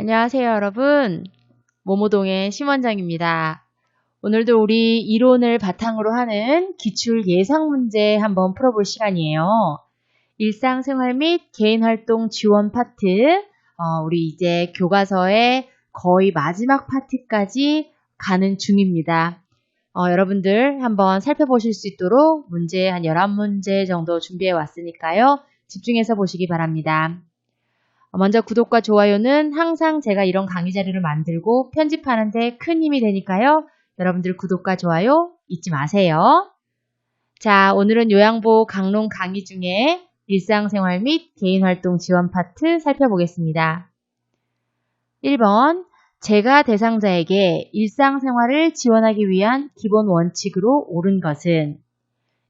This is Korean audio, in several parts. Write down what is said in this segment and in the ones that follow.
안녕하세요, 여러분. 모모동의 심원장입니다. 오늘도 우리 이론을 바탕으로 하는 기출 예상 문제 한번 풀어볼 시간이에요. 일상생활 및 개인활동 지원 파트, 어, 우리 이제 교과서의 거의 마지막 파트까지 가는 중입니다. 어, 여러분들 한번 살펴보실 수 있도록 문제 한 11문제 정도 준비해 왔으니까요. 집중해서 보시기 바랍니다. 먼저 구독과 좋아요는 항상 제가 이런 강의 자료를 만들고 편집하는데 큰 힘이 되니까요. 여러분들 구독과 좋아요 잊지 마세요. 자, 오늘은 요양보 강론 강의 중에 일상생활 및 개인활동 지원 파트 살펴보겠습니다. 1번, 제가 대상자에게 일상생활을 지원하기 위한 기본 원칙으로 옳은 것은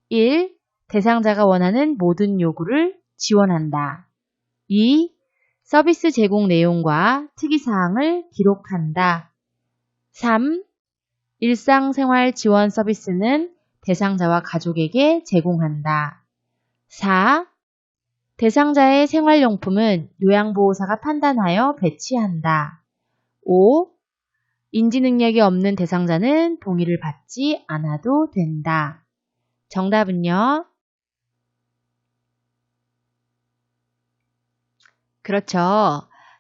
1. 대상자가 원하는 모든 요구를 지원한다. 2. 서비스 제공 내용과 특이사항을 기록한다. 3. 일상생활 지원 서비스는 대상자와 가족에게 제공한다. 4. 대상자의 생활용품은 요양보호사가 판단하여 배치한다. 5. 인지능력이 없는 대상자는 동의를 받지 않아도 된다. 정답은요? 그렇죠.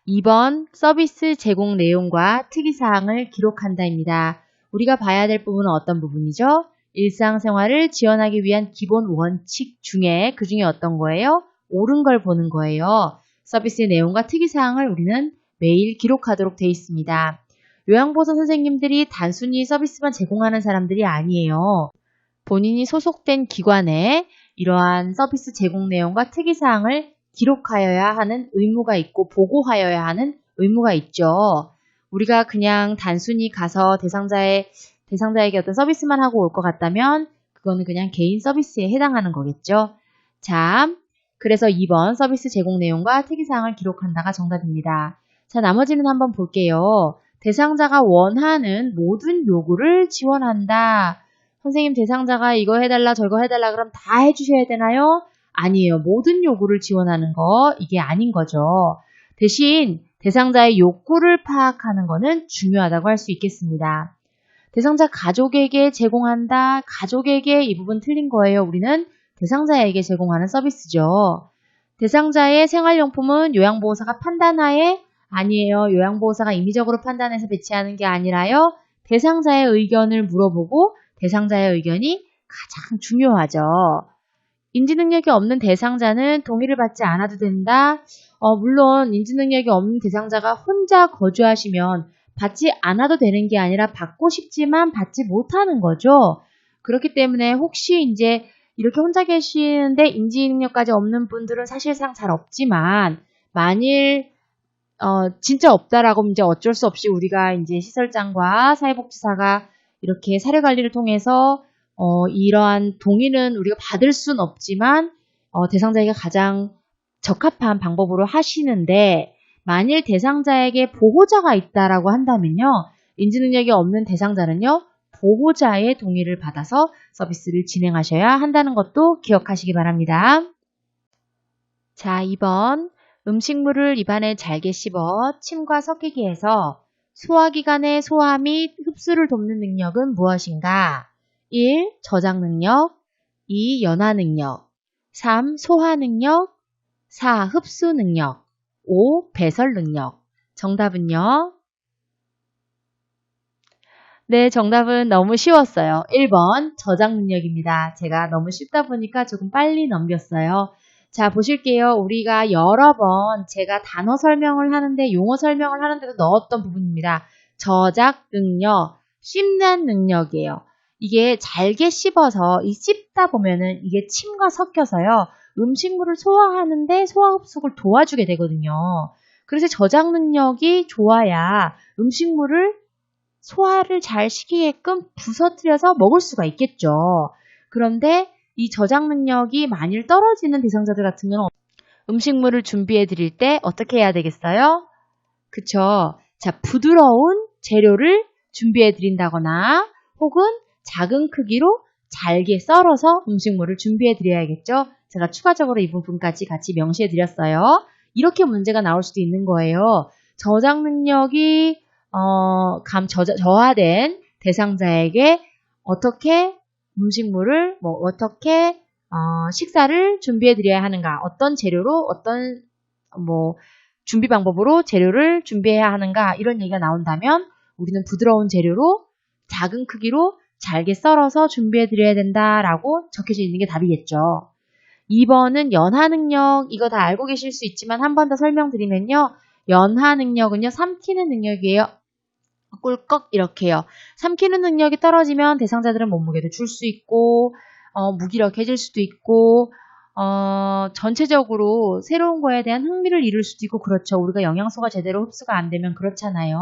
2번 서비스 제공 내용과 특이사항을 기록한다입니다. 우리가 봐야 될 부분은 어떤 부분이죠? 일상생활을 지원하기 위한 기본 원칙 중에 그 중에 어떤 거예요? 옳은 걸 보는 거예요. 서비스 내용과 특이사항을 우리는 매일 기록하도록 되어 있습니다. 요양보호사 선생님들이 단순히 서비스만 제공하는 사람들이 아니에요. 본인이 소속된 기관에 이러한 서비스 제공 내용과 특이사항을 기록하여야 하는 의무가 있고 보고하여야 하는 의무가 있죠. 우리가 그냥 단순히 가서 대상자의 대상자에게 어떤 서비스만 하고 올 것 같다면 그거는 그냥 개인 서비스에 해당하는 거겠죠. 자, 그래서 2번 서비스 제공 내용과 특이사항을 기록한다가 정답입니다. 자, 나머지는 한번 볼게요. 대상자가 원하는 모든 요구를 지원한다. 선생님 대상자가 이거 해달라 저거 해달라 그럼 다 해주셔야 되나요? 아니에요. 모든 요구를 지원하는 거 이게 아닌 거죠. 대신 대상자의 욕구를 파악하는 거는 중요하다고 할 수 있겠습니다. 대상자 가족에게 제공한다. 가족에게 이 부분 틀린 거예요. 우리는 대상자에게 제공하는 서비스죠. 대상자의 생활용품은 요양보호사가 판단하에 아니에요. 요양보호사가 임의적으로 판단해서 배치하는 게 아니라요. 대상자의 의견을 물어보고 대상자의 의견이 가장 중요하죠. 인지 능력이 없는 대상자는 동의를 받지 않아도 된다. 어, 물론 인지 능력이 없는 대상자가 혼자 거주하시면 받지 않아도 되는 게 아니라 받고 싶지만 받지 못하는 거죠. 그렇기 때문에 혹시 이제 이렇게 혼자 계시는데 인지 능력까지 없는 분들은 사실상 잘 없지만 만일 어, 진짜 없다라고 이제 어쩔 수 없이 우리가 이제 시설장과 사회복지사가 이렇게 사례 관리를 통해서 어, 이러한 동의는 우리가 받을 수는 없지만 어, 대상자에게 가장 적합한 방법으로 하시는데 만일 대상자에게 보호자가 있다라고 한다면요. 인지능력이 없는 대상자는요. 보호자의 동의를 받아서 서비스를 진행하셔야 한다는 것도 기억하시기 바랍니다. 자, 2번. 음식물을 입안에 잘게 씹어 침과 섞이게 해서 소화기관의 소화 및 흡수를 돕는 능력은 무엇인가? 1. 저장 능력 2. 연화 능력 3. 소화 능력 4. 흡수 능력 5. 배설 능력 정답은요? 네, 정답은 너무 쉬웠어요. 1번 저장 능력입니다. 제가 너무 쉽다 보니까 조금 빨리 넘겼어요. 자, 보실게요. 우리가 여러 번 제가 단어 설명을 하는데 용어 설명을 하는데도 넣었던 부분입니다. 저작 능력, 씹는 능력이에요. 이게 잘게 씹어서 이 씹다 보면은 이게 침과 섞여서요. 음식물을 소화하는데 소화 흡수를 도와주게 되거든요. 그래서 저장 능력이 좋아야 음식물을 소화를 잘 시키게끔 부서뜨려서 먹을 수가 있겠죠. 그런데 이 저장 능력이 만일 떨어지는 대상자들 같은 경우는 음식물을 준비해 드릴 때 어떻게 해야 되겠어요? 그쵸. 자, 부드러운 재료를 준비해 드린다거나 혹은 작은 크기로 잘게 썰어서 음식물을 준비해 드려야겠죠. 제가 추가적으로 이 부분까지 같이 명시해 드렸어요. 이렇게 문제가 나올 수도 있는 거예요. 저장 능력이 어, 감 저자, 저하된 대상자에게 어떻게 음식물을 뭐 어떻게 어, 식사를 준비해 드려야 하는가 어떤 재료로 어떤 뭐 준비 방법으로 재료를 준비해야 하는가 이런 얘기가 나온다면 우리는 부드러운 재료로 작은 크기로 잘게 썰어서 준비해 드려야 된다라고 적혀져 있는 게 답이겠죠. 2번은 연하 능력 이거 다 알고 계실 수 있지만 한 번 더 설명드리면요. 연하 능력은요. 삼키는 능력이에요. 꿀꺽 이렇게요. 삼키는 능력이 떨어지면 대상자들은 몸무게도 줄 수 있고 어, 무기력해질 수도 있고 어, 전체적으로 새로운 거에 대한 흥미를 잃을 수도 있고 그렇죠. 우리가 영양소가 제대로 흡수가 안 되면 그렇잖아요.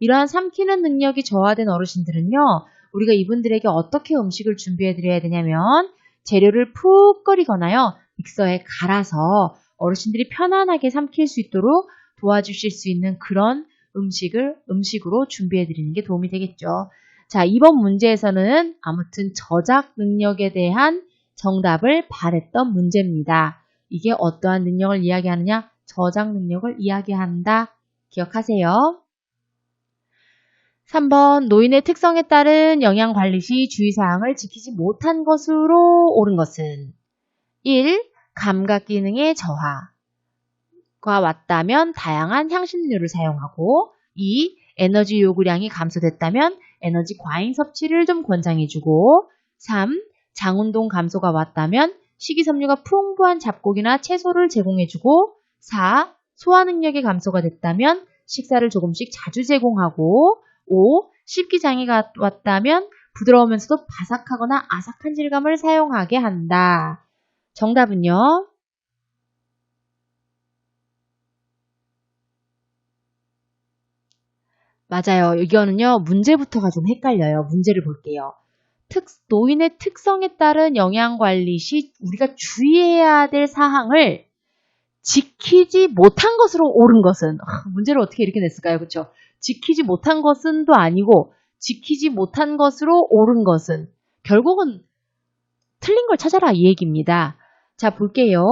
이러한 삼키는 능력이 저하된 어르신들은요. 우리가 이분들에게 어떻게 음식을 준비해 드려야 되냐면 재료를 푹 끓이거나요. 믹서에 갈아서 어르신들이 편안하게 삼킬 수 있도록 도와주실 수 있는 그런 음식을 음식으로 준비해 드리는 게 도움이 되겠죠. 자, 이번 문제에서는 아무튼 저작 능력에 대한 정답을 바랬던 문제입니다. 이게 어떠한 능력을 이야기하느냐? 저작 능력을 이야기한다. 기억하세요. 3번 노인의 특성에 따른 영양 관리 시 주의사항을 지키지 못한 것으로 옳은 것은 1. 감각 기능의 저하가 왔다면 다양한 향신료를 사용하고 2. 에너지 요구량이 감소됐다면 에너지 과잉 섭취를 좀 권장해주고 3. 장운동 감소가 왔다면 식이섬유가 풍부한 잡곡이나 채소를 제공해주고 4. 소화 능력의 감소가 됐다면 식사를 조금씩 자주 제공하고 5. 씹기 장애가 왔다면 부드러우면서도 바삭하거나 아삭한 질감을 사용하게 한다. 정답은요. 맞아요. 이거는요, 문제부터가 좀 헷갈려요. 문제를 볼게요. 특, 노인의 특성에 따른 영양관리 시 우리가 주의해야 될 사항을 지키지 못한 것으로 옳은 것은, 아, 문제를 어떻게 이렇게 냈을까요? 그쵸? 지키지 못한 것은도 아니고, 지키지 못한 것으로 옳은 것은, 결국은 틀린 걸 찾아라 이 얘기입니다. 자, 볼게요.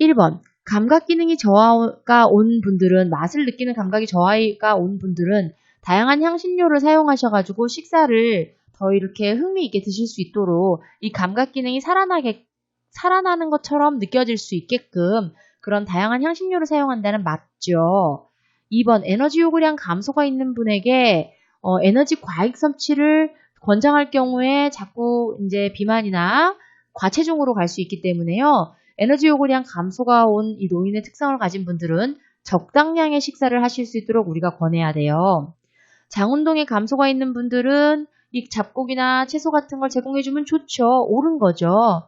1번. 감각 기능이 저하가 온 분들은 맛을 느끼는 감각이 저하가 온 분들은 다양한 향신료를 사용하셔가지고 식사를 더 이렇게 흥미 있게 드실 수 있도록 이 감각 기능이 살아나게 살아나는 것처럼 느껴질 수 있게끔 그런 다양한 향신료를 사용한다는 맞죠. 2번 에너지 요구량 감소가 있는 분에게 어, 에너지 과잉 섭취를 권장할 경우에 자꾸 이제 비만이나 과체중으로 갈 수 있기 때문에요. 에너지 요구량 감소가 온 이 노인의 특성을 가진 분들은 적당량의 식사를 하실 수 있도록 우리가 권해야 돼요. 장운동에 감소가 있는 분들은 이 잡곡이나 채소 같은 걸 제공해주면 좋죠. 옳은 거죠.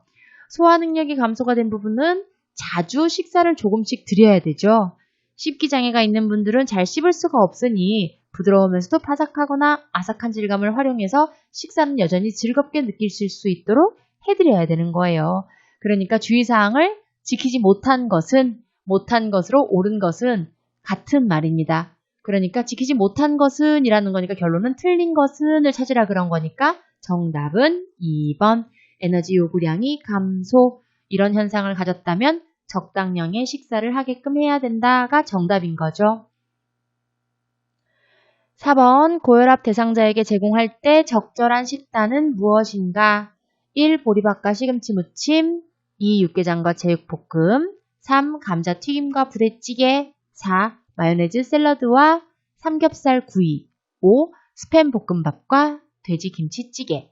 소화 능력이 감소가 된 부분은 자주 식사를 조금씩 드려야 되죠. 씹기 장애가 있는 분들은 잘 씹을 수가 없으니 부드러우면서도 바삭하거나 아삭한 질감을 활용해서 식사는 여전히 즐겁게 느낄 수 있도록 해드려야 되는 거예요. 그러니까 주의사항을 지키지 못한 것은 못한 것으로 옳은 것은 같은 말입니다. 그러니까 지키지 못한 것은 이라는 거니까 결론은 틀린 것은을 찾으라 그런 거니까 정답은 2번 에너지 요구량이 감소 이런 현상을 가졌다면 적당량의 식사를 하게끔 해야 된다가 정답인 거죠. 4번 고혈압 대상자에게 제공할 때 적절한 식단은 무엇인가? 1. 보리밥과 시금치 무침 2. 육개장과 제육볶음 3. 감자튀김과 부대찌개 4. 마요네즈 샐러드와 삼겹살 구이 5. 스팸 볶음밥과 돼지 김치찌개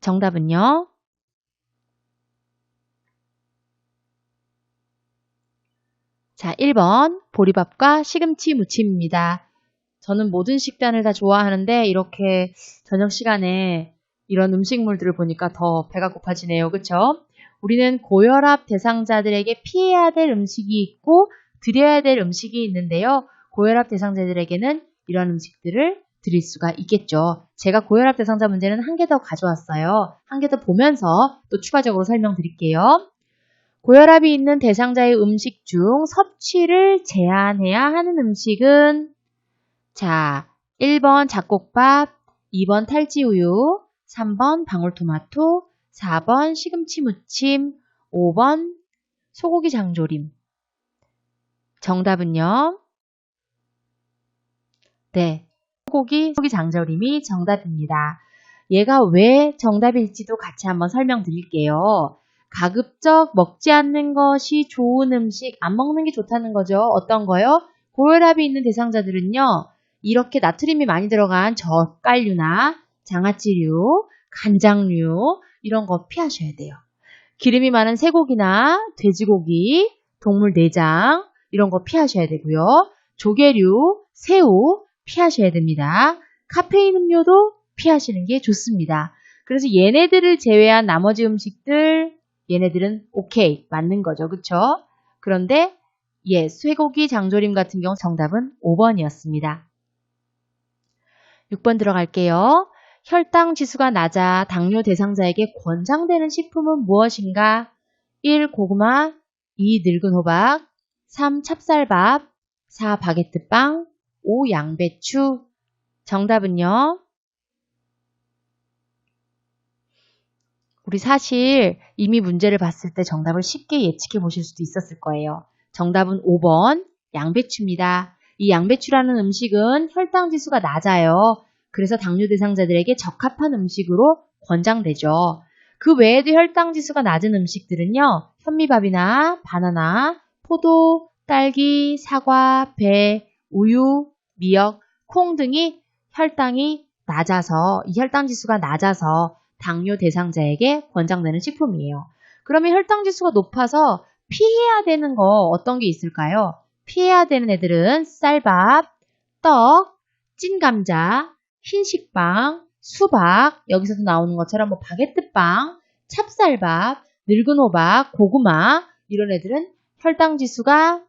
정답은요? 자, 1번 보리밥과 시금치 무침입니다. 저는 모든 식단을 다 좋아하는데 이렇게 저녁 시간에 이런 음식물들을 보니까 더 배가 고파지네요. 그쵸? 우리는 고혈압 대상자들에게 피해야 될 음식이 있고 드려야 될 음식이 있는데요. 고혈압 대상자들에게는 이런 음식들을 드릴 수가 있겠죠. 제가 고혈압 대상자 문제는 한 개 더 가져왔어요. 한 개 더 보면서 또 추가적으로 설명드릴게요. 고혈압이 있는 대상자의 음식 중 섭취를 제한해야 하는 음식은 자, 1번 잡곡밥, 2번 탈지우유, 3번 방울토마토, 4번 시금치 무침, 5번 소고기 장조림. 정답은요. 네. 소고기, 소고기 장조림이 정답입니다. 얘가 왜 정답일지도 같이 한번 설명드릴게요. 가급적 먹지 않는 것이 좋은 음식, 안 먹는 게 좋다는 거죠. 어떤 거요? 고혈압이 있는 대상자들은요, 이렇게 나트륨이 많이 들어간 젓갈류나 장아찌류, 간장류, 이런 거 피하셔야 돼요. 기름이 많은 쇠고기나 돼지고기, 동물 내장, 이런 거 피하셔야 되고요. 조개류, 새우 피하셔야 됩니다. 카페인 음료도 피하시는 게 좋습니다. 그래서 얘네들을 제외한 나머지 음식들 얘네들은 오케이 맞는 거죠. 그쵸? 그런데 예, 쇠고기 장조림 같은 경우 정답은 5번이었습니다. 6번 들어갈게요. 혈당 지수가 낮아 당뇨 대상자에게 권장되는 식품은 무엇인가? 1. 고구마 2. 늙은 호박 3. 찹쌀밥 4. 바게트빵 5. 양배추 정답은요. 우리 사실 이미 문제를 봤을 때 정답을 쉽게 예측해 보실 수도 있었을 거예요. 정답은 5번 양배추입니다. 이 양배추라는 음식은 혈당 지수가 낮아요. 그래서 당뇨 대상자들에게 적합한 음식으로 권장되죠. 그 외에도 혈당 지수가 낮은 음식들은요. 현미밥이나 바나나, 포도, 딸기, 사과, 배, 우유, 미역, 콩 등이 혈당이 낮아서 이 혈당 지수가 낮아서 당뇨 대상자에게 권장되는 식품이에요. 그러면 혈당 지수가 높아서 피해야 되는 거 어떤 게 있을까요? 피해야 되는 애들은 쌀밥, 떡, 찐 감자, 흰 식빵, 수박, 여기서도 나오는 것처럼 뭐 바게트빵, 찹쌀밥, 늙은 호박, 고구마 이런 애들은 혈당 지수가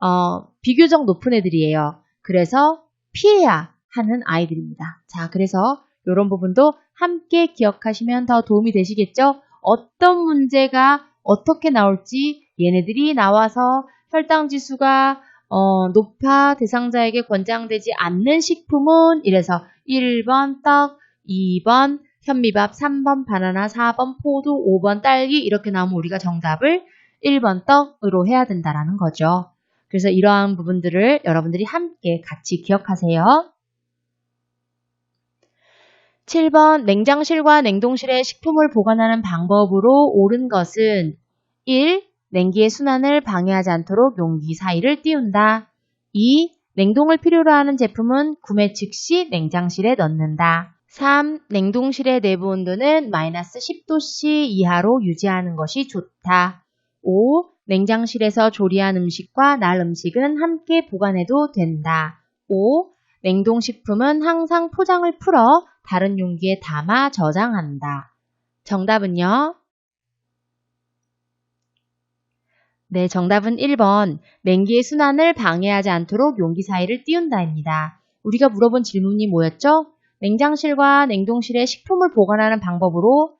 어, 비교적 높은 애들이에요. 그래서 피해야 하는 아이들입니다. 자, 그래서 이런 부분도 함께 기억하시면 더 도움이 되시겠죠? 어떤 문제가 어떻게 나올지 얘네들이 나와서 혈당 지수가 어, 높아 대상자에게 권장되지 않는 식품은 이래서 1번 떡, 2번 현미밥, 3번 바나나, 4번 포도, 5번 딸기 이렇게 나오면 우리가 정답을 1번 떡으로 해야 된다라는 거죠. 그래서 이러한 부분들을 여러분들이 함께 같이 기억하세요. 7번 냉장실과 냉동실에 식품을 보관하는 방법으로 옳은 것은 1. 냉기의 순환을 방해하지 않도록 용기 사이를 띄운다. 2. 냉동을 필요로 하는 제품은 구매 즉시 냉장실에 넣는다. 3. 냉동실의 내부 온도는 마이너스 10도씨 이하로 유지하는 것이 좋다. 5. 냉장실에서 조리한 음식과 날 음식은 함께 보관해도 된다. 5. 냉동식품은 항상 포장을 풀어 다른 용기에 담아 저장한다. 정답은요? 네, 정답은 1번. 냉기의 순환을 방해하지 않도록 용기 사이를 띄운다입니다. 우리가 물어본 질문이 뭐였죠? 냉장실과 냉동실에 식품을 보관하는 방법으로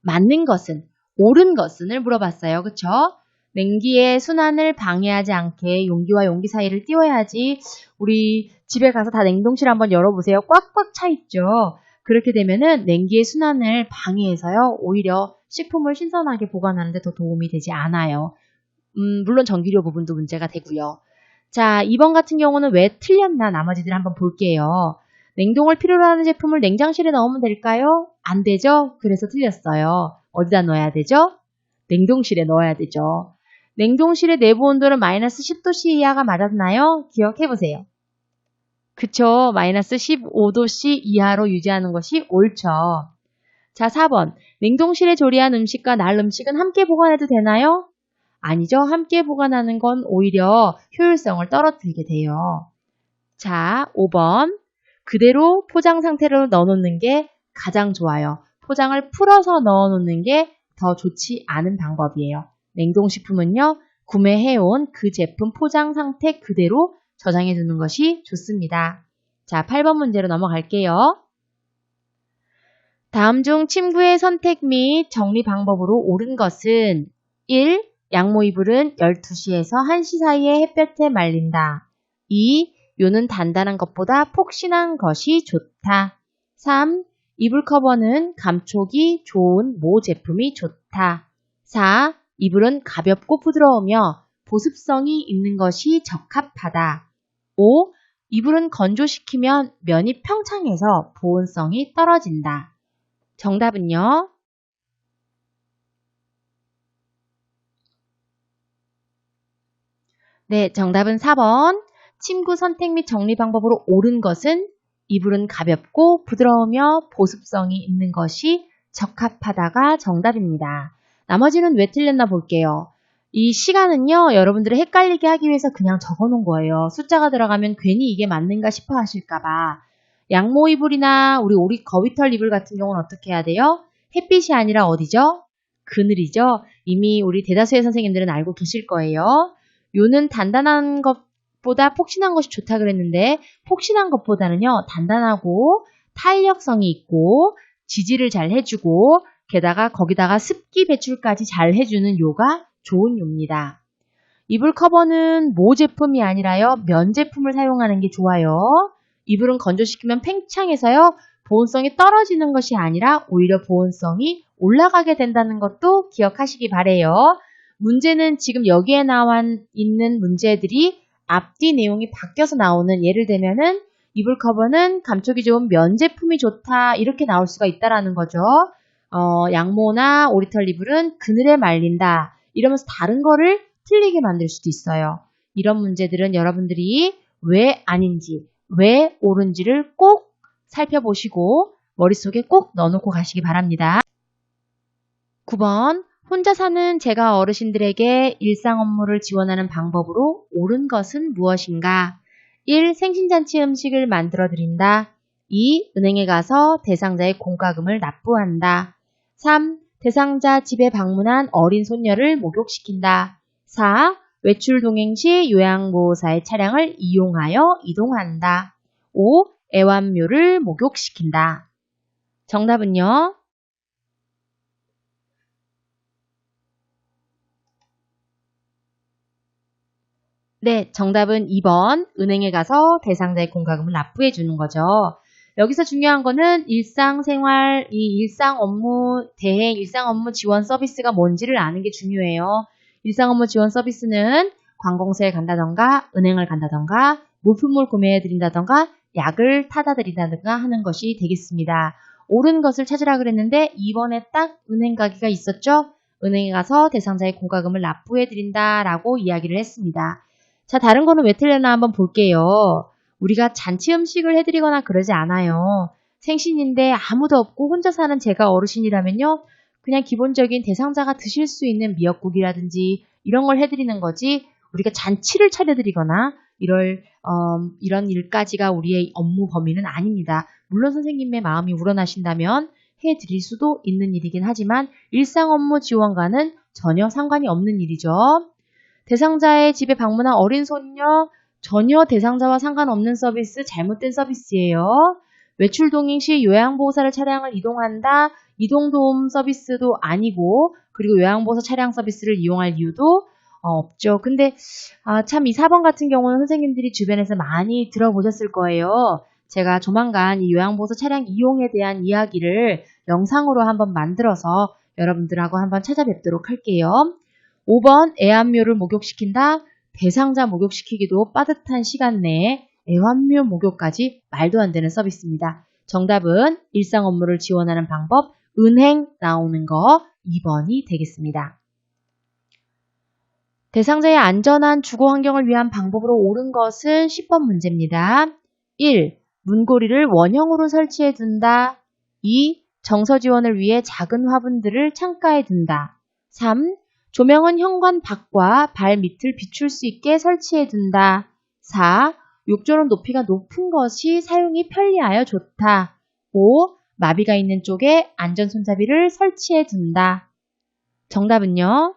맞는 것은, 옳은 것은을 물어봤어요. 그쵸? 냉기의 순환을 방해하지 않게 용기와 용기 사이를 띄워야지 우리 집에 가서 다 냉동실 한번 열어보세요. 꽉꽉 차 있죠. 그렇게 되면은 냉기의 순환을 방해해서요. 오히려 식품을 신선하게 보관하는 데 더 도움이 되지 않아요. 음, 물론 전기료 부분도 문제가 되고요. 자, 2번 같은 경우는 왜 틀렸나 나머지들 한번 볼게요. 냉동을 필요로 하는 제품을 냉장실에 넣으면 될까요? 안 되죠? 그래서 틀렸어요. 어디다 넣어야 되죠? 냉동실에 넣어야 되죠. 냉동실의 내부 온도는 마이너스 10도씨 이하가 맞았나요? 기억해보세요. 그쵸. 마이너스 15도씨 이하로 유지하는 것이 옳죠. 자, 4번. 냉동실에 조리한 음식과 날 음식은 함께 보관해도 되나요? 아니죠. 함께 보관하는 건 오히려 효율성을 떨어뜨리게 돼요. 자, 5번. 그대로 포장 상태로 넣어놓는 게 가장 좋아요. 포장을 풀어서 넣어놓는 게 더 좋지 않은 방법이에요. 냉동식품은요, 구매해온 그 제품 포장 상태 그대로 저장해 두는 것이 좋습니다. 자, 8번 문제로 넘어갈게요. 다음 중 침구의 선택 및 정리 방법으로 옳은 것은 1. 양모 이불은 12시에서 1시 사이에 햇볕에 말린다. 2. 요는 단단한 것보다 폭신한 것이 좋다. 3. 이불 커버는 감촉이 좋은 모 제품이 좋다. 4. 이불은 가볍고 부드러우며 보습성이 있는 것이 적합하다. 5. 이불은 건조시키면 면이 평창해서 보온성이 떨어진다. 정답은요? 네, 정답은 4번. 침구 선택 및 정리 방법으로 옳은 것은 이불은 가볍고 부드러우며 보습성이 있는 것이 적합하다가 정답입니다. 나머지는 왜 틀렸나 볼게요. 이 시간은요, 여러분들을 헷갈리게 하기 위해서 그냥 적어 놓은 거예요. 숫자가 들어가면 괜히 이게 맞는가 싶어 하실까봐. 양모 이불이나 우리 오리 거위털 이불 같은 경우는 어떻게 해야 돼요? 햇빛이 아니라 어디죠? 그늘이죠? 이미 우리 대다수의 선생님들은 알고 계실 거예요. 요는 단단한 것보다 폭신한 것이 좋다 그랬는데, 폭신한 것보다는요, 단단하고 탄력성이 있고, 지지를 잘 해주고, 게다가 거기다가 습기 배출까지 잘 해주는 요가 좋은 요입니다. 이불 커버는 모 제품이 아니라요, 면 제품을 사용하는 게 좋아요. 이불은 건조시키면 팽창해서요, 보온성이 떨어지는 것이 아니라 오히려 보온성이 올라가게 된다는 것도 기억하시기 바래요. 문제는 지금 여기에 나와 있는 문제들이 앞뒤 내용이 바뀌어서 나오는 예를 들면은 이불 커버는 감촉이 좋은 면 제품이 좋다 이렇게 나올 수가 있다라는 거죠. 어, 양모나 오리털 이불은 그늘에 말린다 이러면서 다른 거를 틀리게 만들 수도 있어요. 이런 문제들은 여러분들이 왜 아닌지 왜 옳은지를 꼭 살펴보시고 머릿속에 꼭 넣어놓고 가시기 바랍니다. 9번 혼자 사는 제가 어르신들에게 일상 업무를 지원하는 방법으로 옳은 것은 무엇인가? 1. 생신잔치 음식을 만들어 드린다. 2. 은행에 가서 대상자의 공과금을 납부한다. 3. 대상자 집에 방문한 어린 손녀를 목욕시킨다. 4. 외출 동행 시 요양보호사의 차량을 이용하여 이동한다. 5. 애완묘를 목욕시킨다. 정답은요? 네, 정답은 2번. 은행에 가서 대상자의 공과금을 납부해 주는 거죠. 여기서 중요한 거는 일상생활, 이 일상 업무 대행, 일상 업무 지원 서비스가 뭔지를 아는 게 중요해요. 일상 업무 지원 서비스는 관공서에 간다던가, 은행을 간다던가, 물품을 구매해 드린다던가, 약을 타다 드린다던가 하는 것이 되겠습니다. 옳은 것을 찾으라 그랬는데 2번에 딱 은행 가기가 있었죠? 은행에 가서 대상자의 공과금을 납부해 드린다라고 이야기를 했습니다. 자, 다른 거는 왜 틀렸나 한번 볼게요. 우리가 잔치 음식을 해드리거나 그러지 않아요. 생신인데 아무도 없고 혼자 사는 제가 어르신이라면요. 그냥 기본적인 대상자가 드실 수 있는 미역국이라든지 이런 걸 해드리는 거지 우리가 잔치를 차려드리거나 이럴 어, 이런 일까지가 우리의 업무 범위는 아닙니다. 물론 선생님의 마음이 우러나신다면 해드릴 수도 있는 일이긴 하지만 일상 업무 지원과는 전혀 상관이 없는 일이죠. 대상자의 집에 방문한 어린 손녀 전혀 대상자와 상관없는 서비스 잘못된 서비스예요. 외출 동행 시 요양보호사를 차량을 이동한다. 이동도움 서비스도 아니고 그리고 요양보호사 차량 서비스를 이용할 이유도 어, 없죠. 근데 아, 참 이 4번 같은 경우는 선생님들이 주변에서 많이 들어보셨을 거예요. 제가 조만간 이 요양보호사 차량 이용에 대한 이야기를 영상으로 한번 만들어서 여러분들하고 한번 찾아뵙도록 할게요. 5번 애완묘를 목욕시킨다. 대상자 목욕시키기도 빠듯한 시간 내에 애완묘 목욕까지 말도 안 되는 서비스입니다. 정답은 일상 업무를 지원하는 방법 은행 나오는 거 2번이 되겠습니다. 대상자의 안전한 주거 환경을 위한 방법으로 옳은 것은 10번 문제입니다. 1. 문고리를 원형으로 설치해 둔다. 2. 정서 지원을 위해 작은 화분들을 창가에 둔다. 3. 조명은 현관 밖과 발 밑을 비출 수 있게 설치해 둔다. 4. 욕조는 높이가 높은 것이 사용이 편리하여 좋다. 5. 마비가 있는 쪽에 안전 손잡이를 설치해 둔다. 정답은요?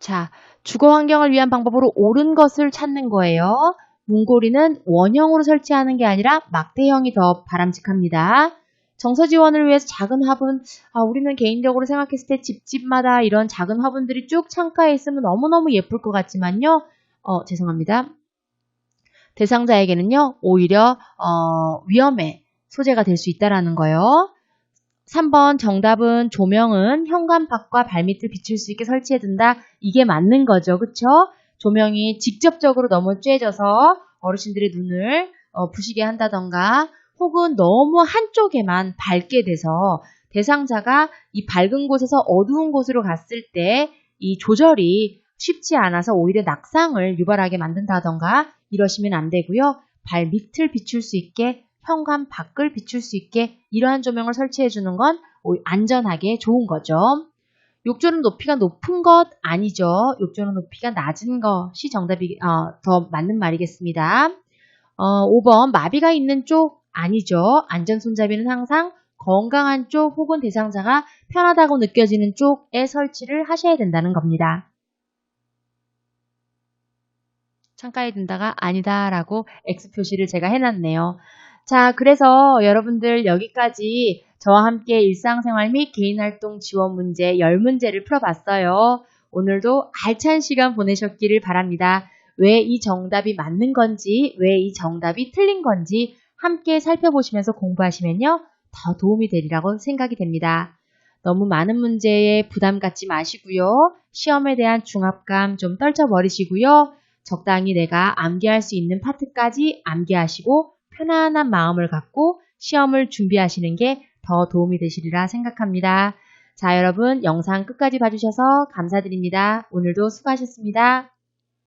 자, 주거 환경을 위한 방법으로 옳은 것을 찾는 거예요. 문고리는 원형으로 설치하는 게 아니라 막대형이 더 바람직합니다. 정서 지원을 위해서 작은 화분, 아, 우리는 개인적으로 생각했을 때 집집마다 이런 작은 화분들이 쭉 창가에 있으면 너무너무 예쁠 것 같지만요. 어, 죄송합니다. 대상자에게는요, 오히려, 어, 위험의 소재가 될 수 있다라는 거예요. 3번 정답은 조명은 현관 밖과 발밑을 비출 수 있게 설치해둔다. 이게 맞는 거죠. 그쵸? 조명이 직접적으로 너무 쬐져서 어르신들의 눈을 어, 부시게 한다던가 혹은 너무 한쪽에만 밝게 돼서 대상자가 이 밝은 곳에서 어두운 곳으로 갔을 때 이 조절이 쉽지 않아서 오히려 낙상을 유발하게 만든다던가 이러시면 안 되고요. 발 밑을 비출 수 있게 현관 밖을 비출 수 있게 이러한 조명을 설치해 주는 건 안전하게 좋은 거죠. 욕조는 높이가 높은 것 아니죠. 욕조는 높이가 낮은 것이 정답이 어, 더 맞는 말이겠습니다. 어, 5번 마비가 있는 쪽 아니죠. 안전 손잡이는 항상 건강한 쪽 혹은 대상자가 편하다고 느껴지는 쪽에 설치를 하셔야 된다는 겁니다. 창가에 든다가 아니다라고 X 표시를 제가 해놨네요. 자, 그래서 여러분들 여기까지 저와 함께 일상생활 및 개인활동 지원 문제 10문제를 풀어봤어요. 오늘도 알찬 시간 보내셨기를 바랍니다. 왜 이 정답이 맞는 건지, 왜 이 정답이 틀린 건지 함께 살펴보시면서 공부하시면요. 더 도움이 되리라고 생각이 됩니다. 너무 많은 문제에 부담 갖지 마시고요. 시험에 대한 중압감 좀 떨쳐버리시고요. 적당히 내가 암기할 수 있는 파트까지 암기하시고 편안한 마음을 갖고 시험을 준비하시는 게 더 도움이 되시리라 생각합니다. 자, 여러분 영상 끝까지 봐주셔서 감사드립니다. 오늘도 수고하셨습니다.